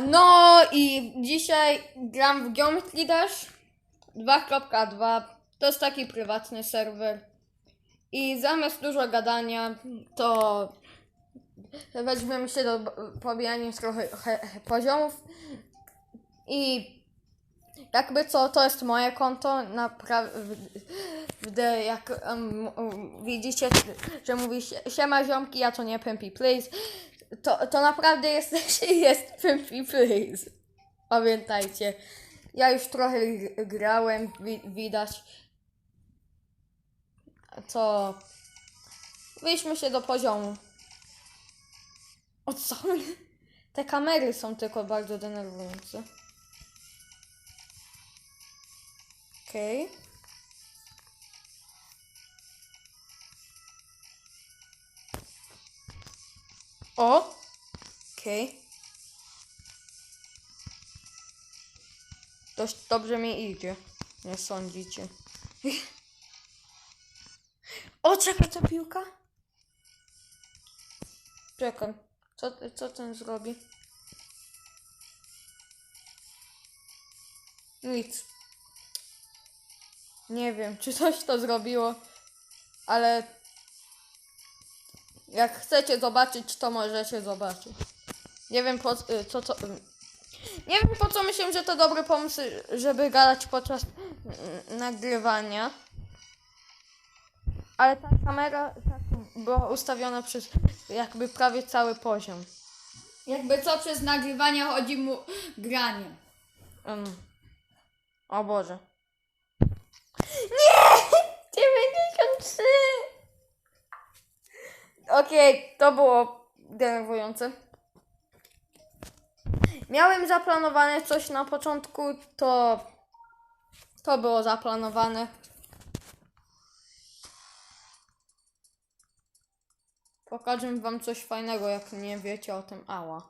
No i dzisiaj gram w Geometry Dash 2.2. To jest taki prywatny serwer. I zamiast dużo gadania, to weźmiemy się do pobijania trochę poziomów. I jakby co, to jest moje konto. Naprawdę, jak um, widzicie, że mówi siema ziomki, ja to nie Pimpy Please. To, to naprawdę jest, jest Pimpy Please. Pamiętajcie. Ja już trochę gr- grałem, wi- widać. To wyjdźmy się do poziomu. O co? Te kamery są tylko bardzo denerwujące. Okej. O! Okej. Dość dobrze mi idzie. Nie sądzicie. o, czekaj, ta piłka? Czekaj. Co, co ten zrobi? Nic. Nie wiem, czy coś to zrobiło, ale jak chcecie zobaczyć, to możecie zobaczyć. Nie wiem po y, co to. y, Nie wiem po co myślę, że to dobry pomysł, żeby gadać podczas y, nagrywania. Ale ta kamera tak była ustawiona przez jakby prawie cały poziom. Jakby co przez nagrywanie chodzi mu granie. Um. O Boże. Nie! 93! Okej, to było denerwujące. Miałem zaplanowane coś na początku, to to było zaplanowane. Pokażę wam coś fajnego, jak nie wiecie o tym. Ała.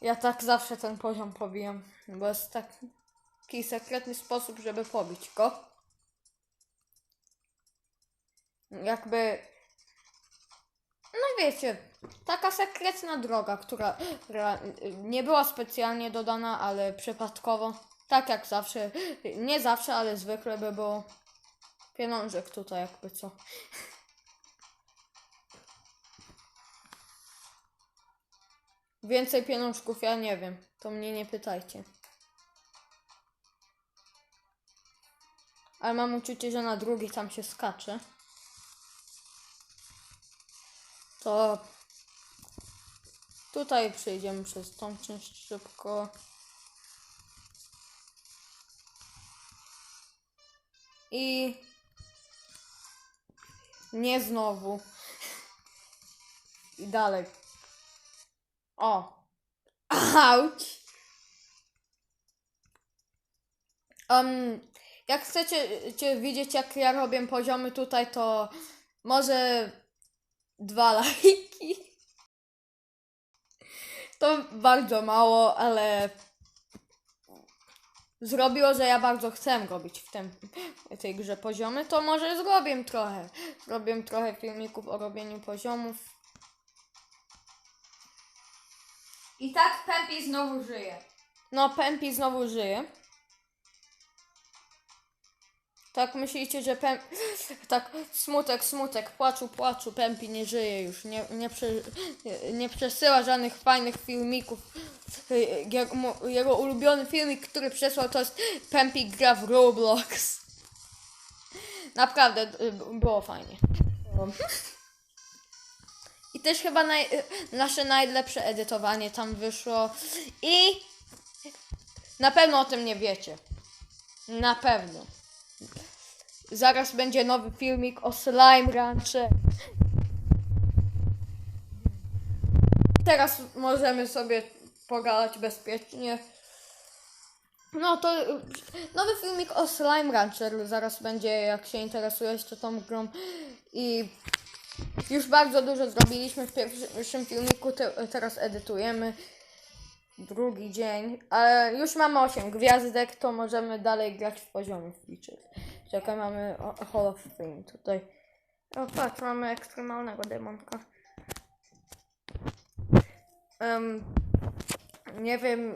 Ja tak zawsze ten poziom pobijam, bo jest taki sekretny sposób, żeby pobić go. Jakby, no wiecie, taka sekretna droga, która, nie była specjalnie dodana, ale przypadkowo, tak jak zawsze, nie zawsze, ale zwykle by było pieniążek tutaj jakby co. Więcej pieniążków ja nie wiem. To mnie nie pytajcie. Ale mam uczucie, że na drugi tam się skacze. To tutaj przejdziemy przez tą część szybko. I nie znowu. I dalej. O. Auć. Um, jak chcecie widzieć, jak ja robię poziomy tutaj, to może dwa lajki. To bardzo mało, ale zrobiło, że ja bardzo chcę robić w tym, w tej grze poziomy, to może zrobię trochę. Zrobię trochę filmików o robieniu poziomów. I tak Pempi znowu żyje. No, Pempi znowu żyje. Tak myślicie, że Pem... Tak, smutek, smutek, płaczu, płaczu, Pempi nie żyje już, nie, nie, prze... nie- przesyła żadnych fajnych filmików. Jego, jego ulubiony filmik, który przesłał, to jest Pempi gra w Roblox. Naprawdę, było fajnie. I też chyba naj... nasze najlepsze edytowanie tam wyszło. I na pewno o tym nie wiecie. Na pewno. Zaraz będzie nowy filmik o Slime Rancher. Teraz możemy sobie pogadać bezpiecznie. No to nowy filmik o Slime Rancher zaraz będzie, jak się interesujecie tą grą. I już bardzo dużo zrobiliśmy w pierwszym filmiku, te, teraz edytujemy drugi dzień, ale już mamy 8 gwiazdek, to możemy dalej grać w poziomie liczyć. Czekaj, mamy Hall of Fame tutaj. O patrz, mamy ekstremalnego demonka. Em, nie wiem,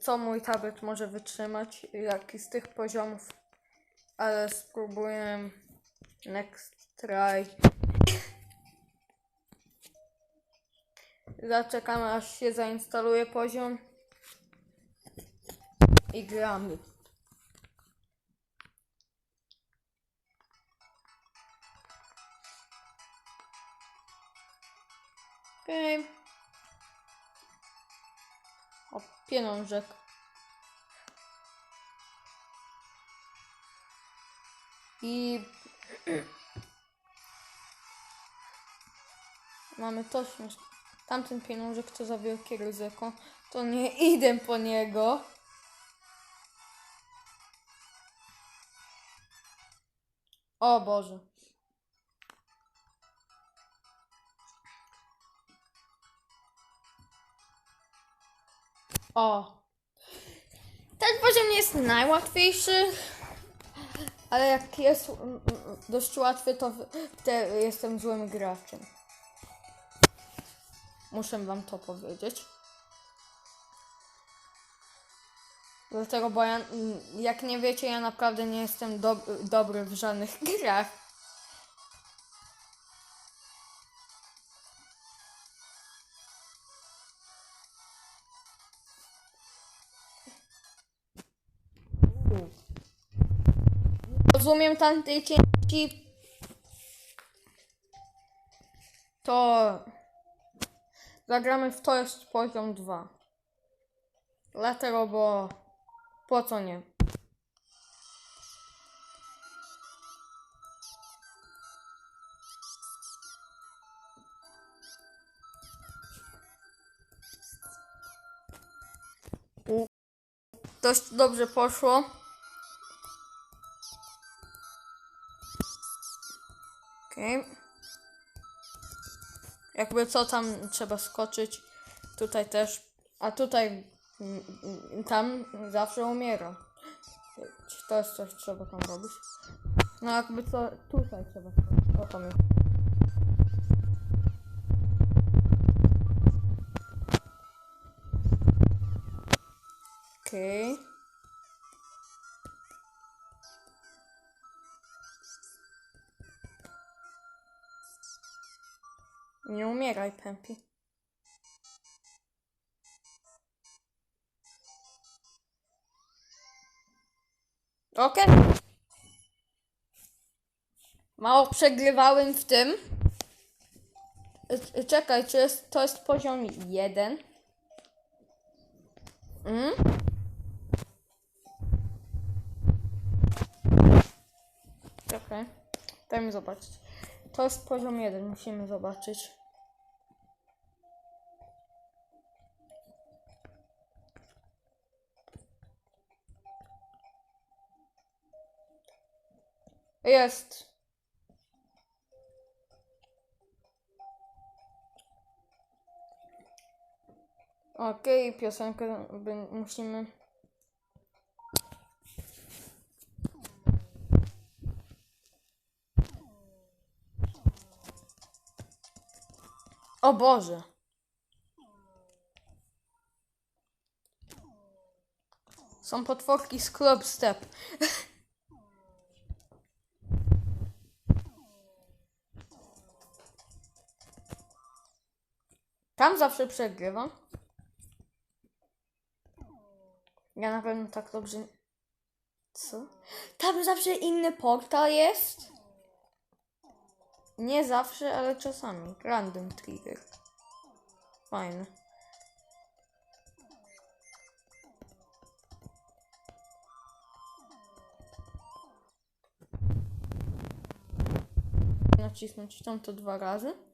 co mój tablet może wytrzymać, jaki z tych poziomów, ale spróbuję next try. Zaczekamy aż się zainstaluje poziom i gramy. Okej. O, pieniążek. I mamy to śmieszne. Tamten pieniążek to za wielkie ryzyko. To nie idę po niego. O Boże. O. Ten poziom nie jest najłatwiejszy, ale jak jest mm, mm, dość łatwy, to jestem złym graczem. Muszę wam to powiedzieć. Dlatego, bo ja, mm, jak nie wiecie, ja naprawdę nie jestem dob dobry w żadnych grach. Rozumiem tamtej części. To zagramy w to jest poziom 2. Dlatego, bo po co nie? Dość dobrze poszło. Okej. Jakby co tam trzeba skoczyć. Tutaj też. A tutaj mm, mm, tam zawsze umiera. Czy To jest coś trzeba tam robić. No jakby co tutaj trzeba skoczyć. O to mi. Okej. Nie umieraj, Pempi. Okej. Mało przegrywałem w tym. E, Czekaj, czy jest, to jest poziom jeden? Mm? Czekaj. Daj mi zobaczyć. To jest poziom jeden, musimy zobaczyć. Jest. Okej, piosenkę by musimy. O Boże. Są potworki z Club Step. Tam zawsze przegrywam. Ja na pewno tak dobrze. Co? Tam zawsze inny portal jest? Nie zawsze, ale czasami. Random trigger. Fajne. Nacisnąć tam to dwa razy.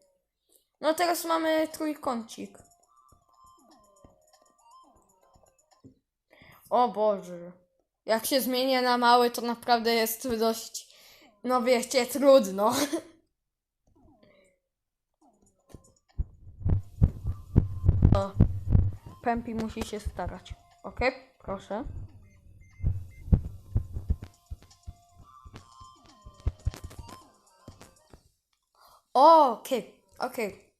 No teraz mamy trójkącik. O Boże. Jak się zmienię na mały, to naprawdę jest dość, no wiecie, trudno. O. Pempi musi się starać. Ok, proszę. Okej, okej.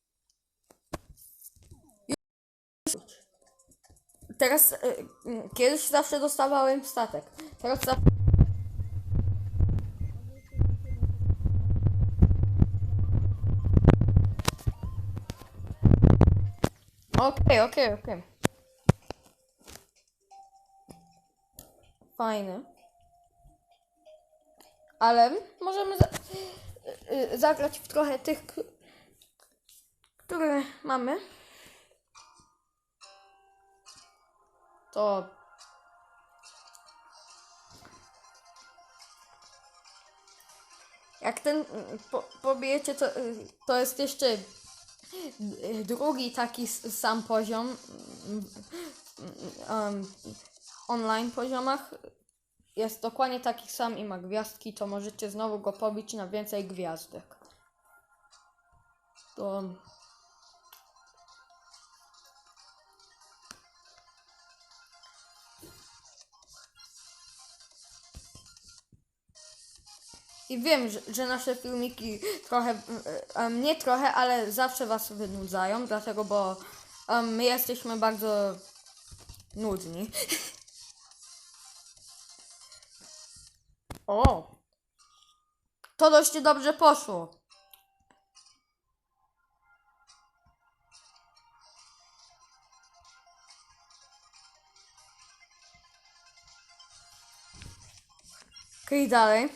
Teraz, e, kiedyś zawsze dostawałem statek. Teraz za... Okej, okej, okej. Fajny. Ale możemy za y, y, zagrać w trochę tych, które mamy. To jak ten y, po, pobijecie, to, y, to jest jeszcze y, drugi taki sam poziom um, online poziomach jest dokładnie taki sam i ma gwiazdki, to możecie znowu go pobić na więcej gwiazdek. To I wiem, że, że nasze filmiki trochę, um, nie trochę, ale zawsze was wynudzają, dlatego, bo um, my jesteśmy bardzo nudni. O! To dość dobrze poszło. Okej, dalej.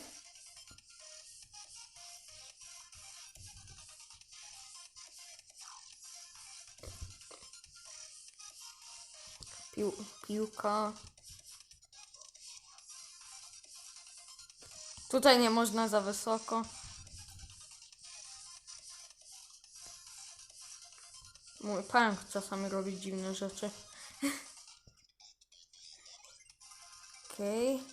Pił, piłka. Tutaj nie można za wysoko. Mój pająk czasami robi dziwne rzeczy. Okej.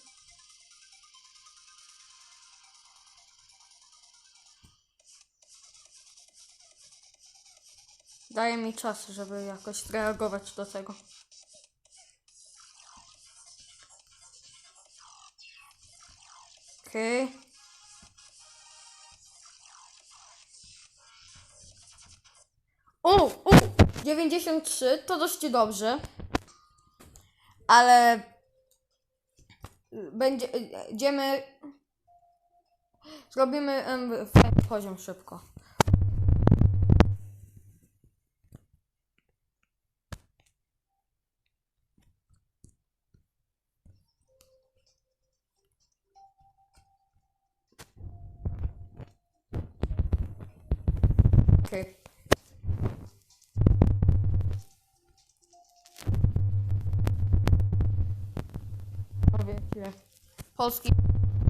Daje mi czas, żeby jakoś reagować do tego. Okej. O, o, 93 to dość dobrze. Ale będzie, będziemy zrobimy fajny poziom szybko. Okej. Powiecie. Polski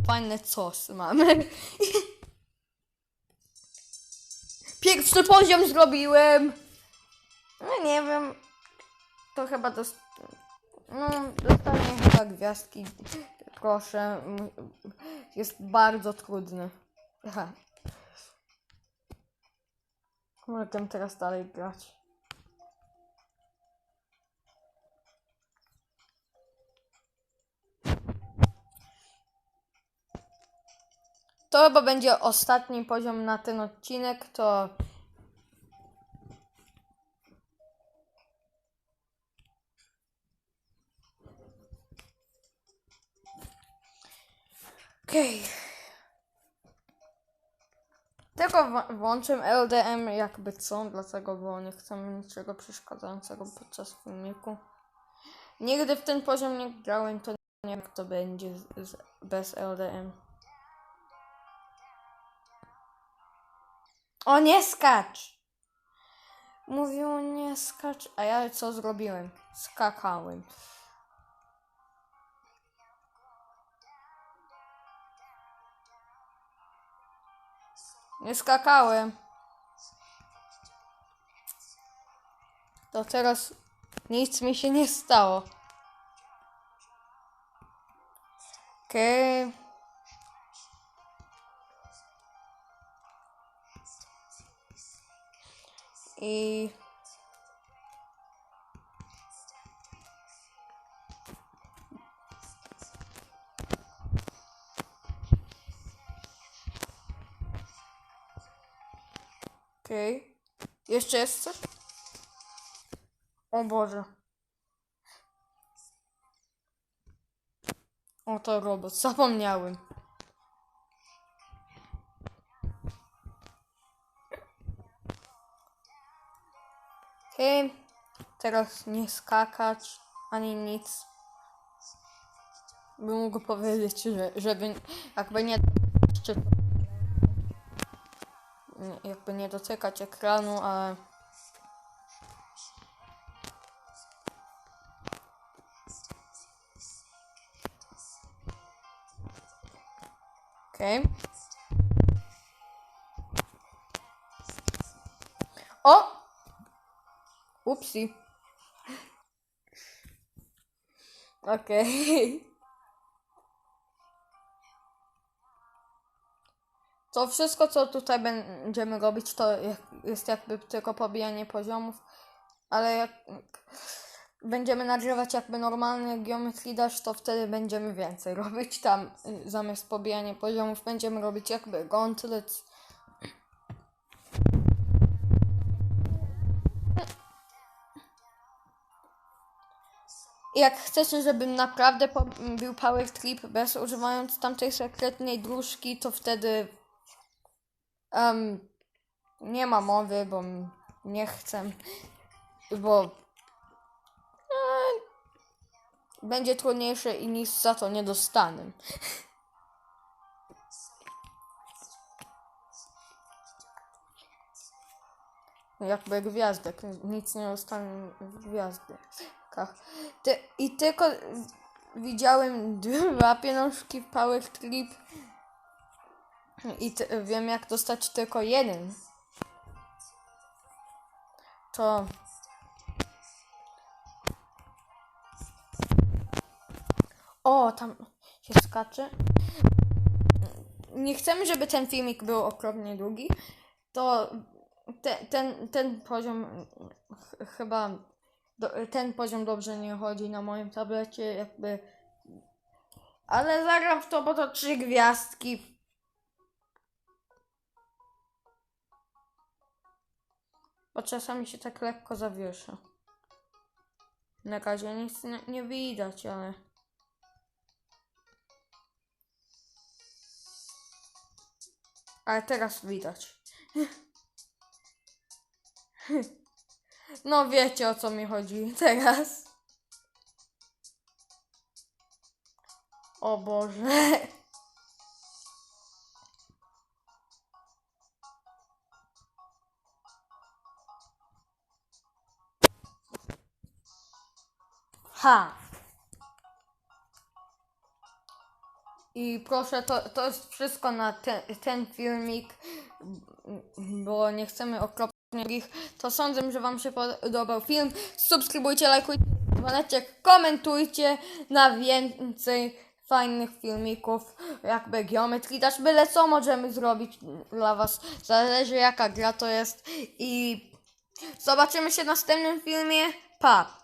fajne sos mamy. Pierwszy poziom zrobiłem. No nie wiem. To chyba dost... No, dostanie chyba gwiazdki. Proszę. Jest bardzo trudny. Mogę teraz dalej grać. To chyba będzie ostatni poziom na ten odcinek, to... Okej. Tylko włączę LDM jakby co, dlatego, bo nie chcemy niczego przeszkadzającego podczas filmiku. Nigdy w ten poziom nie grałem, to nie wiem jak to będzie z, bez LDM. O nie skacz! Mówią nie skacz, a ja co zrobiłem? Skakałem. Nie skakałem. To teraz nic mi się nie stało. Okej. I jeszcze jest coś? O Boże. O, to robot. Zapomniałem. Okej. Okay. Teraz nie skakać, ani nic. Bym mógł powiedzieć, że, żeby jakby nie... Czy jakby nie dotykać ekranu, ale Okej. O! Upsi. Okej. To wszystko, co tutaj będziemy robić, to jest jakby tylko pobijanie poziomów, ale jak będziemy nagrywać jakby normalny Geometry Dash, to wtedy będziemy więcej robić tam. y, Zamiast pobijania poziomów będziemy robić jakby gauntlets. Jak chcecie, żebym naprawdę pobił Power Trip bez używając tamtej sekretnej dróżki, to wtedy em, nie ma mowy, bo nie chcę, bo e, będzie trudniejsze i nic za to nie dostanę. Jakby gwiazdek, nic nie dostanę w gwiazdkach. I tylko widziałem dwa pieniążki w Power Trip i wiem jak dostać tylko jeden. To O, tam się skacze. Nie chcemy, żeby ten filmik był okropnie długi. To te, ten, ten poziom ch- chyba do, ten poziom dobrze nie chodzi na moim tablecie, jakby. Ale zagram w to, bo to trzy gwiazdki. Bo czasami się tak lekko zawiesza. Na razie nic nie, nie widać, ale. Ale teraz widać. No wiecie o co mi chodzi teraz. O Boże. Ha. I proszę, to, to jest wszystko na ten, ten filmik, bo nie chcemy okropnie ich. To sądzę, że Wam się podobał film. Subskrybujcie, lajkujcie, dzwoneczek, komentujcie na więcej fajnych filmików, jakby geometrii dasz, byle co możemy zrobić dla Was. Zależy jaka gra to jest i zobaczymy się w następnym filmie. Pa!